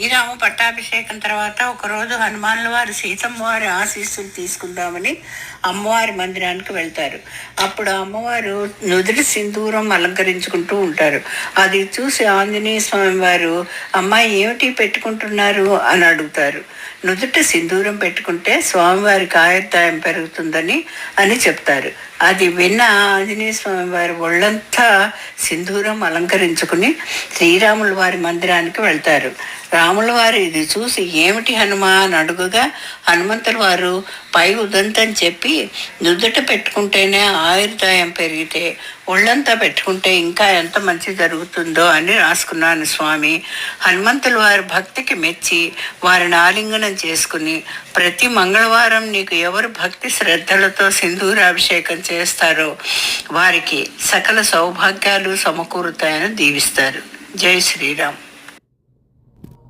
శ్రీరాము పట్టాభిషేకం తర్వాత ఒకరోజు హనుమానుల వారు సీతమ్మ వారి ఆశీస్సులు తీసుకుందామని అమ్మవారి మందిరానికి వెళ్తారు. అప్పుడు అమ్మవారు నుదుటి సింధూరం అలంకరించుకుంటూ ఉంటారు. అది చూసి ఆంజనేయ స్వామి వారు అమ్మాయి ఏమిటి పెట్టుకుంటున్నారు? అని అడుగుతారు. నుదుట సింధూరం పెట్టుకుంటే స్వామివారికి కాయత్తాయం పెరుగుతుందని అని చెప్తారు. అది విన్న ఆంజనేయ స్వామి వారి ఒళ్ళంతా సింధూరం అలంకరించుకుని శ్రీరాముల వారి మందిరానికి వెళ్తారు. రాముల వారు ఇది చూసి ఏమిటి హనుమా అని అడుగుగా హనుమంతుల వారు పై ఉదంతని చెప్పి నుదుట పెట్టుకుంటేనే ఆయుర్దాయం పెరిగితే ఒళ్ళంతా పెట్టుకుంటే ఇంకా ఎంత మంచి జరుగుతుందో అని రాసుకున్నాను స్వామి. హనుమంతుల వారి భక్తికి మెచ్చి వారిని ఆలింగనం చేసుకుని ప్రతి మంగళవారం నీకు ఎవరు భక్తి శ్రద్ధలతో సింధూరాభిషేకం చేస్తారో వారికి సకల సౌభాగ్యాలు సమకూరుతాయని దీవిస్తారు. జై శ్రీరామ్.